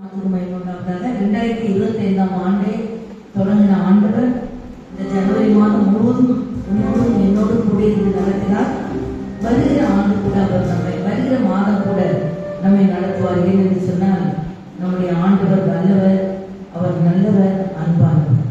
உண்டாவதாக ரெண்டாயிரத்தி இருபத்தி ஐந்தாம் ஆண்டை தொடங்கின ஆண்டவர். இந்த ஜனவரி மாதம் முழுவதும் உன்னோடும் என்னோடும் கூட இருந்து நடத்தினார். வருகிற ஆண்டு கூட அவர் நம்மை வருகிற மாதம் கூட நம்மை நடத்துவார். ஏன் என்று சொன்னால் நம்முடைய ஆண்டவர் வல்லவர் அவர் நல்லவர் அன்பானவர்.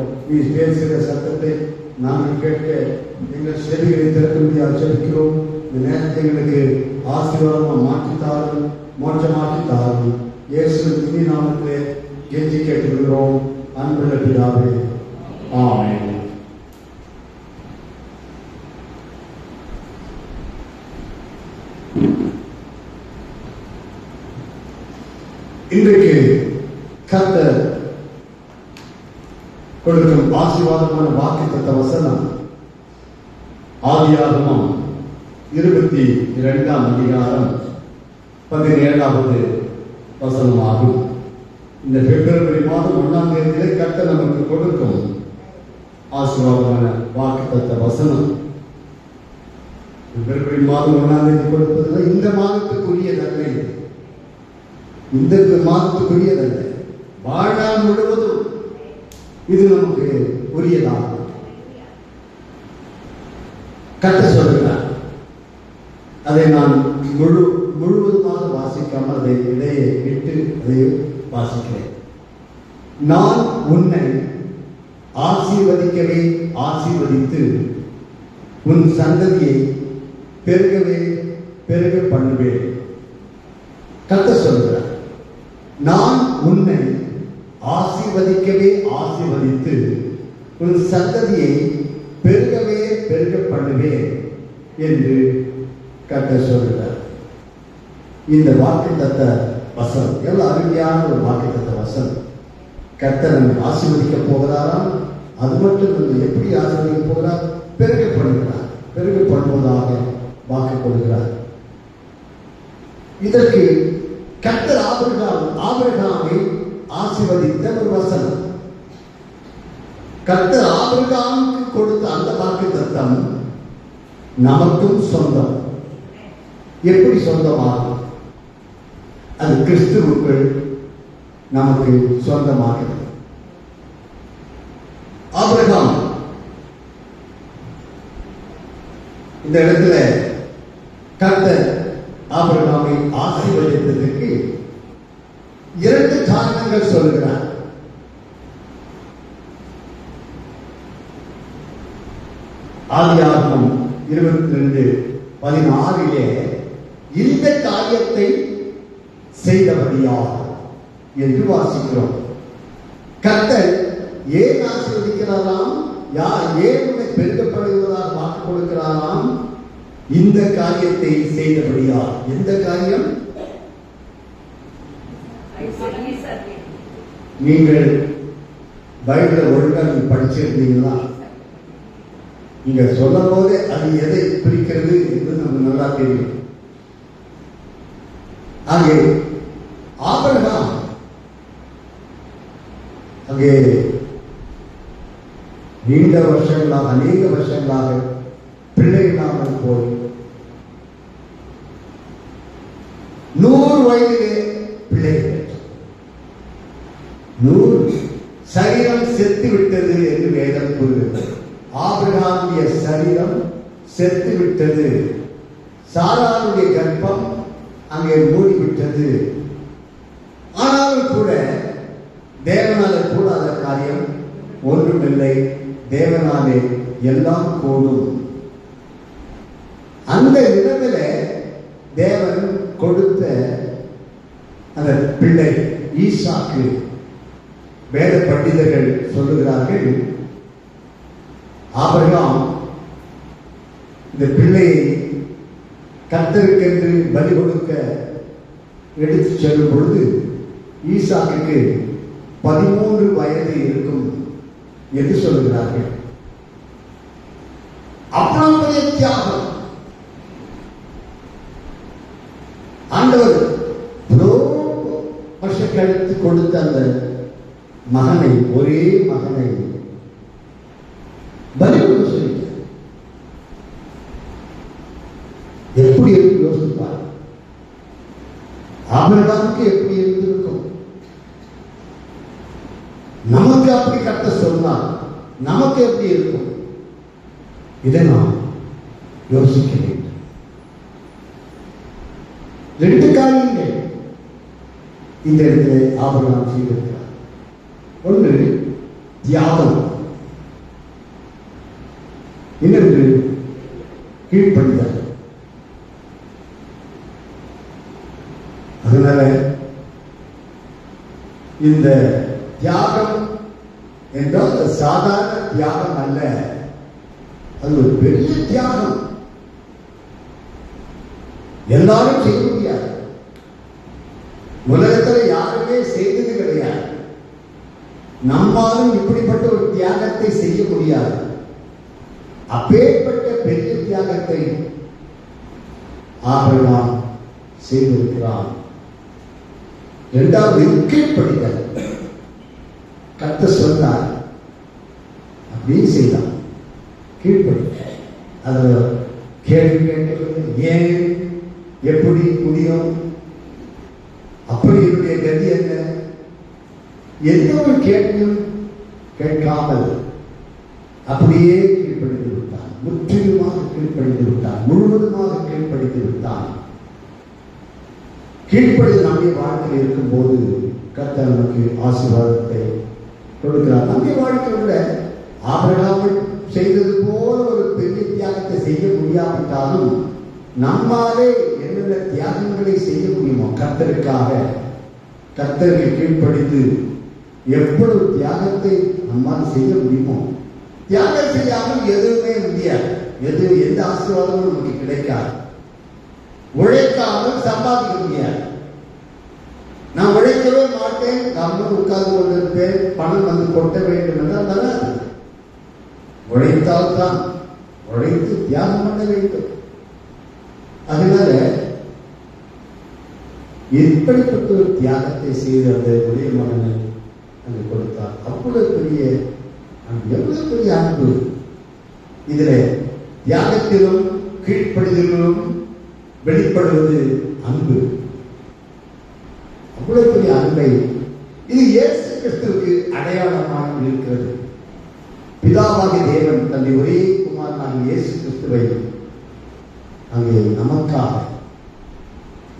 கேட்கிறோம் நீ பேசுகிற சத்தத்தை நாங்கள் கேட்க எங்கள் செவிகளை திறக்கும்படியாக ஜெபிக்கிறோம் இந்த நேரத்தை எங்களுக்கு ஆசீர்வாதமாக மாற்றி தாரும் மோட்சமாக்கி தாரும் இயேசுவின் இனி நாமத்திலே கெஞ்சி கேட்டுக்கிறோம் அன்புள்ள பிதாவே ஆமென் இன்றைக்கு கர்த்தர் கொடுக்கும் ஆசீர்வாதமான வாக்குத்தத்த வசனம். ஆதியாகமம் இருபத்தி இரண்டாம் அதிகாரம் பதினேழாவது வசனமாகும். இந்த பிப்ரவரி மாதம் ஒன்றாம் தேதியிலே கர்த்தர் நமக்கு கொடுக்கும் ஆசீர்வாதமான வாக்குத்தத்த வசனம். பிப்ரவரி மாதம் ஒன்றாம் தேதி கொடுப்பதில் இந்த மாதத்துக்குரியதல்ல. இது இந்த மாதத்துக்குரியதல்ல. வாழ்நாள் முழுவதும் இது நமக்கு உரியதாகும் கட்ட சொல்கிறார் அதை நான் முழு முழுவதுமாக வாசிக்காமல் அதை இடையே விட்டு அதை வாசிக்கிறேன். நான் உன்னை ஆசீர்வதிக்கவே ஆசீர்வதித்து உன் சந்ததியை பெருகவே பெருக பண்ணுவேன். கத்த சொல்கிறார் நான் உன்னை ஆசீர்வதிக்கவே ஆசிர்வதிக்கவே ஆசிர்வதித்து உன் சந்ததியை பெருகவே பெருக பண்ணுவேன் என்று கத்த சொல்கிறார் இந்த வாக்கு தத்த வசனம் எவ்வளவு அருமையான ஒரு வாக்கு தத்த வசனம். கர்த்தர் நம்மை ஆசீர்வதிக்க போகிறாராம் அது மட்டும் இல்லை எப்படி ஆசிர்வதிக்க போகிறார்? பெருக பண்ணுகிறார். பெருக பண்ணுவதாக வாக்கு கொடுக்கிறார். இதற்கு கத்தர் ஆபிரகாம் ஆபிரகாமை ஆசிர்வதித்த ஒரு வசனம் கர்த்தர் ஆபிரகாமுக்கு கொடுத்த அந்த வாக்கு தத்தம் நமக்கும் சொந்தம். எப்படி சொந்தமாகும் அது கிறிஸ்துவுக்குள் நமக்கு சொந்தமாகிறது. ஆபிரகாம் இந்த இடத்துல கர்த்தர் காரணங்கள் சொல்லுகிறார். ஆதியாகமம் இருபத்தி ரெண்டு பதினாறிலே இந்த காரியத்தை செய்தபடியார் என்று வாசிக்கிறோம். கத்தர் ஏன் ஆசீர்வதிக்கிறாராம்? யார் ஏன் உன்னை பெருக்கப்படுவதாக வாக்கு கொடுக்கிறாராம் இந்த காரியத்தை செய்தபடியார் எந்த காரியம்? நீங்கள் பைபிளை ஒழுங்கா நீங்க படிச்சிருந்தீங்களா? நீங்க சொல்லும் போது அது எதை பிரிக்கிறது என்று நமக்கு நல்லா தெரியும். அங்கே ஆபிரகாம் அங்கே நீண்ட வருஷங்களாக அநேக வருஷங்களாக பிள்ளை இல்லாமல் போய் நூறு வயதிலே பிள்ளை சரீரம் செத்து விட்டது என்று வேதம் கூறுகிறது. ஆபிரகாமுடைய சரீரம் செத்து விட்டது சாராளுடைய கர்ப்பம் அங்கே மூடிவிட்டது. ஆனாலும் கூட தேவனால கூடாத காரியம் ஒன்றுமில்லை. தேவனாலே எல்லாம் கூடும் அந்த நிலவில தேவன் கொடுத்த அந்த பிள்ளை ஈசாக்கு வேத பண்டிதர்கள் சொல்லுகிறார்கள் ஆபிரகாம் இந்த பிள்ளையை கத்தருக்கென்று பலி கொடுக்க எடுத்து செல்லும் பொழுது ஈசாக்கு பதிமூன்று வயது இருக்கும் என்று சொல்லுகிறார்கள். அவ்வளவு தியாகம். ஆண்டவர் இவ்வளோ வருஷம் கழித்து கொடுத்த அந்த மகனை ஒரே மகனை. பலி கொடுக்க சொல்லிட்டார் எப்படி இருக்கு யோசிப்பார்? ஆபிரகாமுக்கு எப்படி இருந்திருக்கும்? நமக்கு அப்படி கட்ட சொன்னா நமக்கு எப்படி இருக்கும்? இதை நாம் யோசிக்க வேண்டும். ரெண்டு காரியங்கள் இந்த இடத்துல ஆபரணம் செய்வது ஒன்று தியாகம் இன்னொன்று கீழ்ப்படிதல். அதனால இந்த தியாகம் என்றால் அது சாதாரண தியாகம் அல்ல. அது ஒரு பெரிய தியாகம். எல்லாரும் செய்ய முடியாது. உலகத்துல யாருமே செய்தது கிடையாது. நம்மாலும் இப்படிப்பட்ட ஒரு தியாகத்தை செய்ய முடியாது. அப்பேற்பட்ட பெரிய தியாகத்தை ஆபிரகாம் செய்திருக்கிறான். இரண்டாவது கீழ்ப்படிதல் கத்த சொன்னார் அப்படின்னு செய்தான். கீழ்ப்படிதல் அது கேள்வி கேட்கிறது ஏன்? எப்படி முடியும்? அப்படி என்னுடைய கதி என்ன? எந்த ஒரு கேள்வியும் கேட்காமல் அப்படியே கீழ்ப்படிந்து விட்டான். முற்றிலுமாக கீழ்ப்படிந்து விட்டான். முழுவதுமாக கீழ்ப்படிந்து விட்டான். கீழ்ப்படிந்து நம்முடைய வாழ்க்கையில் இருக்கும்போது கத்த நமக்கு ஆசீர்வாதத்தை கொடுக்கிறார். நம்முடைய வாழ்க்கை விட ஆபரகாமல் செய்தது போல ஒரு பெரிய தியாகத்தை செய்ய முடியாவிட்டாலும் நம்மாலே என்னென்ன தியாகங்களை செய்ய முடியுமோ கர்த்தருக்காக கத்தர்கள் கீழ்ப்படிந்து எவ்வளவு தியாகத்தை நம்மால் செய்ய முடியுமோ? தியாகம் செய்யாமல் எதுவுமே முடியாது. எது எந்த ஆசீர்வாதமும் நமக்கு கிடைக்காது. உழைக்காமல் சம்பாதிக்க முடியாது. நான் உழைக்கவே மாட்டேன் கம்மன் உட்கார்ந்து கொண்டிருப்பேன் பணம் வந்து கொட்ட வேண்டும் என்றால் வராது. உழைத்தால் தான் உழைத்து தியாகம் பண்ண வேண்டும். அதனால எப்படிப்பட்ட ஒரு தியாகத்தை செய்து அந்த ஒரே மகனை அங்கே கொடுத்தார். அவ்வளவு பெரிய அன்பு, எவ்வளவு பெரிய அன்பு? இதுல தியாகத்திலும் கீழ்ப்படிதலிலும் வெளிப்படுவது அன்பு. அவ்வளவு பெரிய அன்பை இது இயேசு கிறிஸ்துவுக்கு அடையாளமாக இருக்கிறது. பிதாவாகிய தேவன் தன்னை ஒரே குமாரனாகிய இயேசு கிறிஸ்துவை அங்கே நமக்காக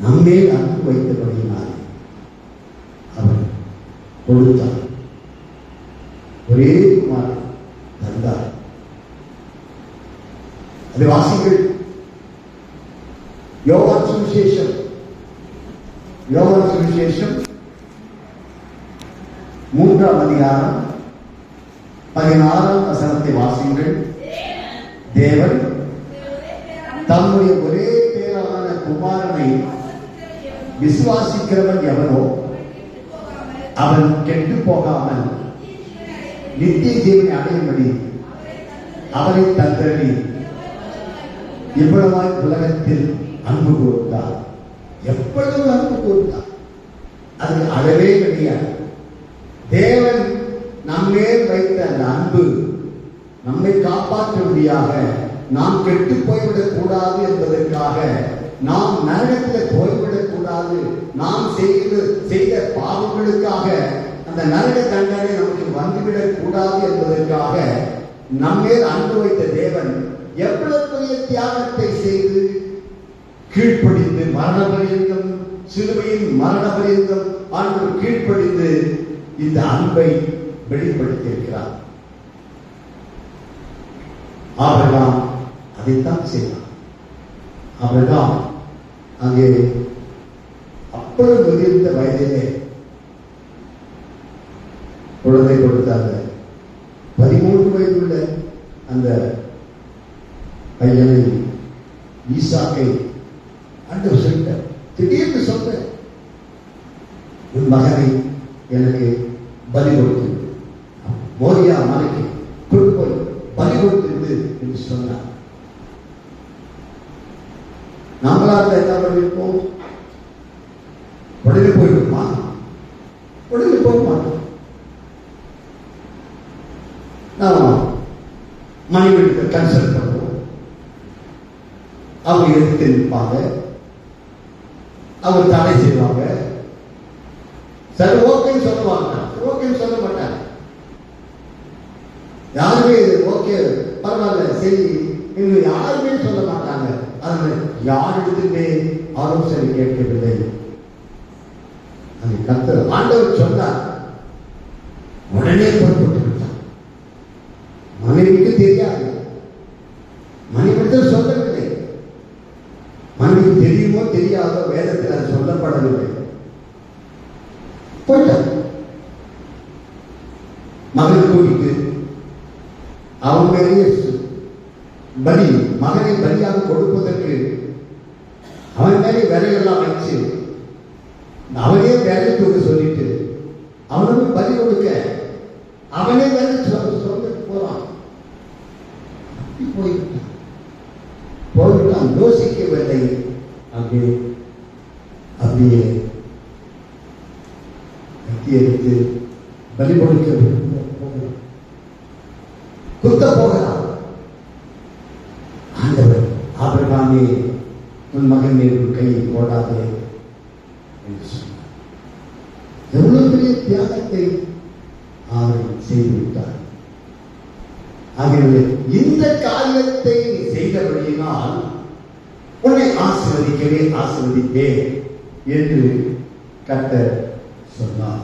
நம்மேல் அன்பு வைத்தபடியினால் அவர் கொடுத்தார் ஒரே குமார் தந்தார் அது வாசிகள் யோவான் சுவிசேஷம் யோவான் சுவிசேஷம் மூன்றாம் அதிகாரம் பதினாறாம் வசனத்தை வாசிங்கள் தேவன் தம்முடைய ஒரே பேரான குமாரனை விசுவாசிக்கிறவன் எவனோ அவன் கெட்டு போகாமல் நித்திய ஜீவனை அடையும்படி அவரை தந்தரடி இவ்வளவாய் உலகத்தில் அன்பு கூர்ந்தார் எவ்வளவு அன்பு கூர்ந்தார் அது அளவே கிடையாது தேவன் நம்மேல் வைத்த அந்த அன்பு நம்மை காப்பாற்றும்படியாக நாம் கெட்டு போய்விடக் கூடாது என்பதற்காக நாம் நரகத்தில் போய்விடக் கூடாது நாம் செய்து செய்த பாவங்களுக்காக அந்த நரக தண்டனை நமக்கு வந்துவிடக் கூடாது என்பதற்காக நம்மேல் அன்பு வைத்த தேவன் எவ்வளவு பெரிய தியாகத்தை செய்து கீழ்ப்படிந்து மரண பரியந்தம் சிலுவையின் மரண பரியந்தம் ஆண்டு கீழ்ப்படிந்து இந்த அன்பை வெளிப்படுத்தியிருக்கிறார். ஆபிரகாம் அதைத்தான் செய்தார் அவர்தான் அங்கே அப்பொழுது முதிர்ந்த வயதிலே குழந்தை கொடுத்தாங்க. பதிமூன்று வயதுள்ள அந்த பையனை ஈசாக்கை ஆண்டவர் சொல்லிட்ட திடீர்னு சொல்ற உன் மகனை எனக்கு பலி கொடுத்து மோரியா மலைக்கு கொண்டு போய் பலி கொடுத்து என்று சொன்னார். நாமளா இருந்தா என்ன பண்ணிருப்போம் உடனே போயிருப்போமா உடனே போக மாட்டோம் நாம மனைவிக்கு கன்சல்ட் பண்ணுவோம். அவங்க எதிர்த்து நிற்பாங்க. அவங்க தடை செய்வாங்க. சரி ஓகேன்னு சொல்லுவாங்க ஓகேன்னு சொல்ல மாட்டாங்க. யாருமே ஓகே பரவாயில்ல சரி இன்னும் யாருமே சொல்ல மாட்டாங்க. அதனால யாரிடத்திலே ஆலோசனை கேட்கவில்லை? அது கத்த ஆண்டவர் சொன்னார். உடனே புறப்பட்டு விட்டார் மனைவிக்கு தெரியாது. மனைவிடத்தில் சொல்லவில்லை. மனைவி தெரியுமோ தெரியாதோ வேதத்தில் அது சொல்லப்படவில்லை. போயிட்டார். மகன் கூட்டிட்டு அவன் மேலேயே பலி மகனை பலியாக கொடுப்பதற்கு அவன் மேலே விரையெல்லாம் வச்சு அவனே விரல் தூக்க சொல்லிட்டு அவனுக்கு பதில் கொடுக்க அவனே விரல் சொல்லிட்டு போறான். அப்படி போய்விட்டான். போய்விட்டான். யோசிக்கவில்லை. அப்படியே அப்படியே கத்தி எடுத்து பலி கொடுக்க குத்த போகிறான். ஆண்டவர் ஆபிரகாமே உன் மகன் மீது கையை போடாதே என்று சொன்னார். எவ்வளவு பெரிய தியாகத்தை அவர் செய்துவிட்டார் ஆகவே இந்த காரியத்தை செய்தபடியினால் உன்னை ஆசிர்வதிக்கவே ஆசிர்வதிப்பேன் என்று கத்தர் சொன்னார்.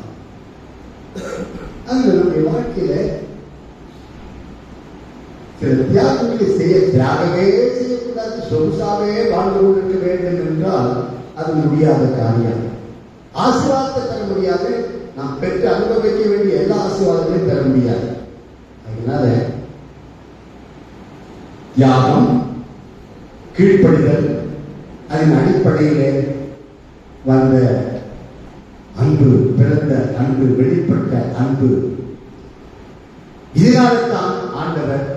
அங்கு நம்முடைய வாழ்க்கையில தியாகங்களை செய்ய தியாகமே செய்யக்கூடாது சொகுசாவே வாழ்ந்து கொண்டிருக்க வேண்டும் என்றால் அது முடியாத காரியம். ஆசீர்வாதத்தை பெற முடியாது. நாம் பெற்று அனுபவிக்க வேண்டிய எல்லா ஆசீர்வாதங்களையும் பெற முடியாது. அதனால தியாகம் கீழ்ப்படுதல் அதன் அடிப்படையிலே வந்த அன்பு பிறந்த அன்பு வெளிப்பட்ட அன்பு. இதனால்தான் ஆண்டவர்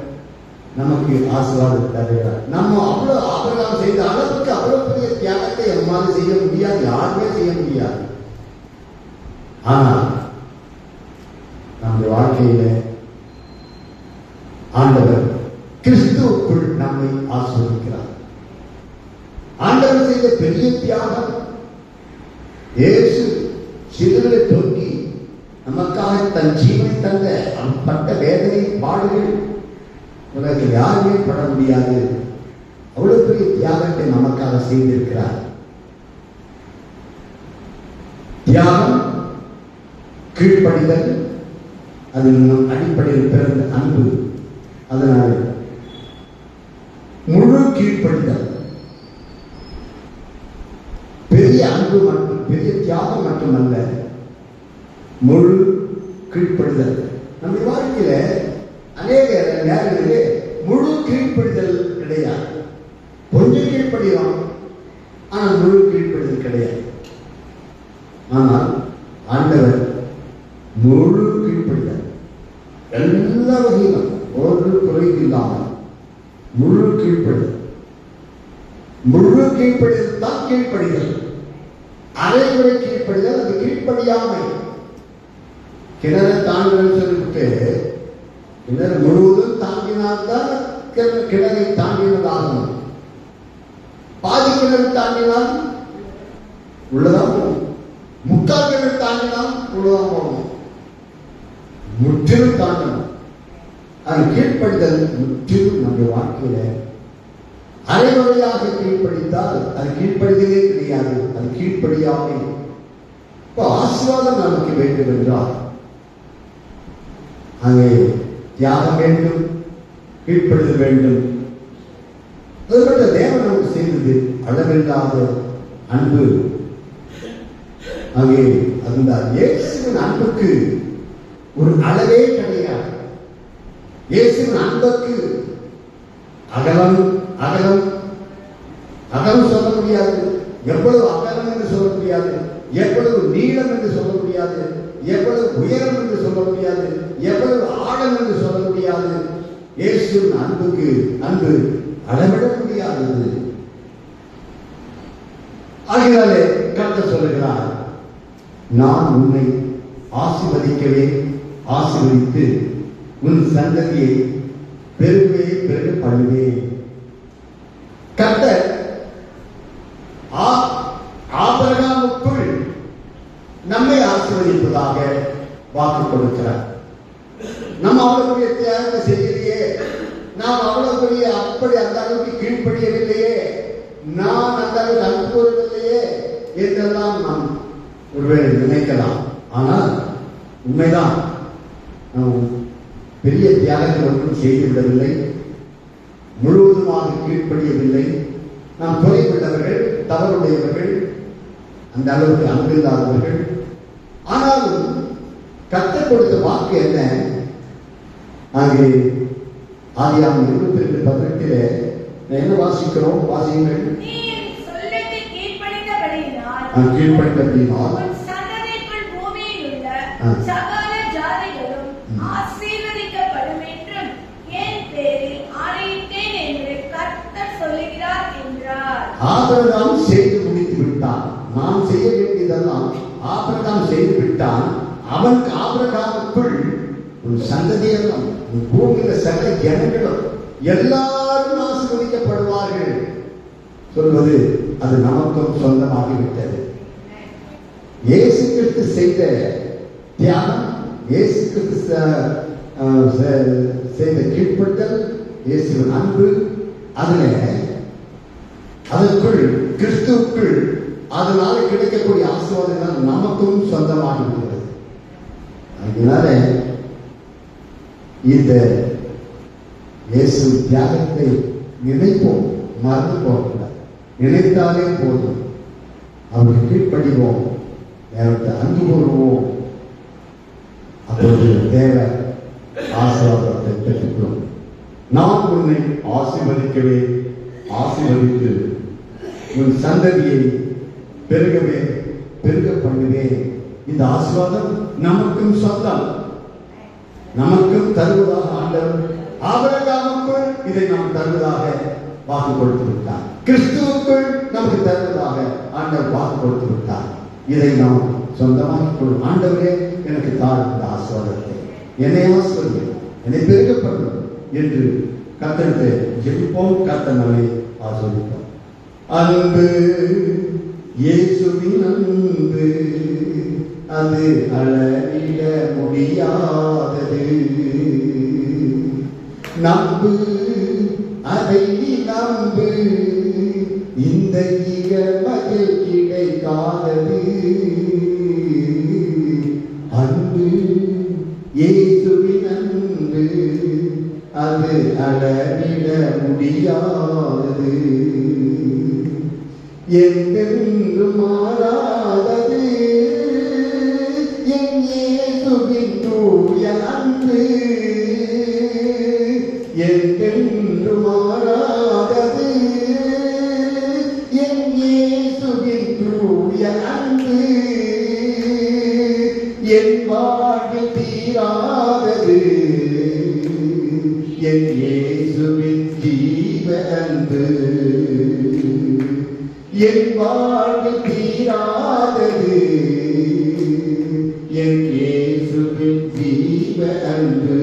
நமக்கு ஆசீர்வாதம் தருகிறார். நம்ம அவ்வளவு ஆபரகம் செய்த அளவுக்கு அவ்வளவு பெரிய தியாகத்தை நம்மால் செய்ய முடியாது யாருமே செய்ய முடியாது. ஆனால் நம்முடைய வாழ்க்கையில ஆண்டவர் கிறிஸ்துவுக்குள் நம்மை ஆஸ்வதிக்கிறார் ஆண்டவர் செய்த பெரிய தியாகம் இயேசு சிலுவை தொங்கி நமக்காக தன் ஜீவனை தந்த பட்ட வேதனை பாடுகள் உலகில் யாருமே பட முடியாது. அவ்வளவு பெரிய தியாகத்தை நமக்காக செய்திருக்கிறார். தியாகம் கீழ்ப்படிதல் அது அடிப்படையில் பிறந்த அன்பு. அதனால் முழு கீழ்ப்படிதல். பெரிய அன்பு மட்டும் பெரிய தியாகம் மட்டுமல்ல முழு கீழ்ப்படுதல். நம்ம வாழ்க்கையில அநேக நேரங்களிலே முழு கீழ்ப்படுதல் கிடையாது. கொஞ்சம் கீழ்ப்படிகிறோம் ஆனால் முழு கீழ்ப்படுதல் கிடையாது. ஆனால் ஆண்டவர் முழு கீழ்ப்படுதல் எல்லா வகையிலும் ஒரு குறைவு இல்லாமல் முழு கீழ்ப்படுதல். முழு கீழ்ப்படுதல் தான் கீழ்ப்படுதல். முற்றிலும் தாண்டணும் அது கீழ்ப்படுதல் முற்றிலும் நம்முடைய வாழ்க்கையில அரைவழியாக கீழ்ப்படித்தால் அது கீழ்ப்படுதலே கிடையாது அது கீழ்ப்படியாமை. இப்போ ஆசீர்வாதம் நமக்கு வேண்டும் என்றால் அங்கே தியாகம் வேண்டும் கீழ்ப்படுதல் வேண்டும். அதுபோல தேவன் நமக்கு செய்தது அளவில்லாத அன்பு. அங்கே அந்த இயேசுவின் அன்புக்கு ஒரு அளவே கிடையாது. இயேசுவின் அன்புக்கு அகலம் அகலம் அகலம் சொல்ல முடியாது. எவ்வளவு அகலம் என்று சொல்ல முடியாது. எவ்வளவு நீளம் என்று சொல்ல முடியாது. எவ்வளவு உயரம் என்று சொல்ல முடியாது. எவ்வளவு ஆழம் என்று சொல்ல முடியாது. இயேசுவின் அன்புக்கு அன்பு அளவிட முடியாதது. ஆகையாலே கட்ட சொல்லுகிறார் நான் உன்னை ஆசிர்வதிக்கவே ஆசீர்வதித்து உன் சந்ததியை பெருகவே பெருக பண்ணுவேன் கர்த்தர் ஆ- நம்மை ஆசீர்வதிப்பதாக வாக்கு கொடுக்கிறார். நம்ம அவ்வளவு பெரிய தியாகத்தை செய்யலையே. நாம் அவ்வளவு பெரிய அப்படி அந்த அளவுக்கு கீழ்ப்படியவில்லையே. நான் அந்த அளவுக்கு அனுப்புவதில்லையே என்றெல்லாம் நாம் ஒருவேளை நினைக்கலாம். ஆனால் உண்மைதான். நாம் பெரிய தியாகத்தை ஒன்றும் செய்துவிடவில்லை. முழுவதுமாக கீழ்ப்படியவில்லை. நாம் குறைவுள்ளவர்கள் தவறுடையவர்கள் அந்த அளவுக்கு அன்பில்லாதவர்கள் ஆனாலும் கற்றுக் கொடுத்த வாக்கு என்ன? அங்கே ஆதியாம் இருபத்தி ரெண்டு பதினெட்டிலே என்ன வாசிக்கிறோம்? வாசியுங்கள். நீ என் சொல்லுக்கு கீழ்ப்படிந்தபடியினால் நான் கீழ்ப்படிந்தபடியினால் உன் சந்ததிக்குள் பூமியில் உள்ள ஆ. சகல ஜாதிகளும் ம். ஆசீர்வதிக்கப்படும் என்றும் என் பேரில் ஆணையிட்டேன் என்று கர்த்தர் சொல்லுகிறார் என்றார் ஆபிரகாம் செய்து முடித்து விட்டான். நாம் செய்ய வேண்டியதெல்லாம் ஆபிரகாம் செய்து விட்டான். அவனுக்கு ஆபிரகாமுக்குள் ஒரு சந்ததியெல்லாம் உன் பூமியில சகல ஜனங்களும் எல்லாரும் ஆசீர்வதிக்கப்படுவார்கள். சொல்வது அது நமக்கும் சொந்தமாகிவிட்டது. இயேசு கிறிஸ்து செய்த தியாகம் இயேசு கிறிஸ்து அஹ் செய்த கீழ்ப்பட்டல் இயேசுவின் அன்பு அதுல அதற்குள் கிறிஸ்துக்குள் அதனால கிடைக்கக்கூடிய ஆசீர்வாதங்கள் நமக்கும் சொந்தமாகி விடுகிறது அதனால இந்த இயேசு தியாகத்தை நினைப்போம் மறந்து போகக்கூடாது நினைத்தாலே போதும். அவருக்கு கீழ்ப்படிவோம் அவருக்கு அன்பு கூறுவோம். அப்பொழுது தேவ ஆசீர்வாதத்தை பெற்றுக்கிறோம் நான் உன்னை ஆசீர்வதிக்கவே ஆசீர்வதித்து உன் சந்ததியை பெருகவே பெருக பண்ணுவேன் இந்த ஆசீர்வாதம் நமக்கும் சொந்தம். நமக்கும் தருவதாக ஆண்டவர் ஆபரகாமுக்குள் இதை நாம் தருவதாக வாக்கு கொடுத்து விட்டார் கிறிஸ்துவுக்குள் நமக்கு தருவதாக ஆண்டவர் வாக்கு கொடுத்து விட்டார் இதை நாம் சொந்தமாக கொள்ளும் ஆண்டவரே எனக்கு தாழ் இந்த ஆசீர்வாதத்தை. என்னை ஆசிரியர் என்னை பெருகப்படும் என்று கத்தனத்தை ஜெபிப்போம் கத்த நம்மை அன்பு இயேசுவின் அன்பு அது அளவிட முடியாதது. நம்பு அதை நம்பு இந்த இக மகிழ் கிடைக்காதது. அன்பு இயேசுவின் அன்பு அது அளவிட முடியாது dìm đứng ஜீவ அன்பு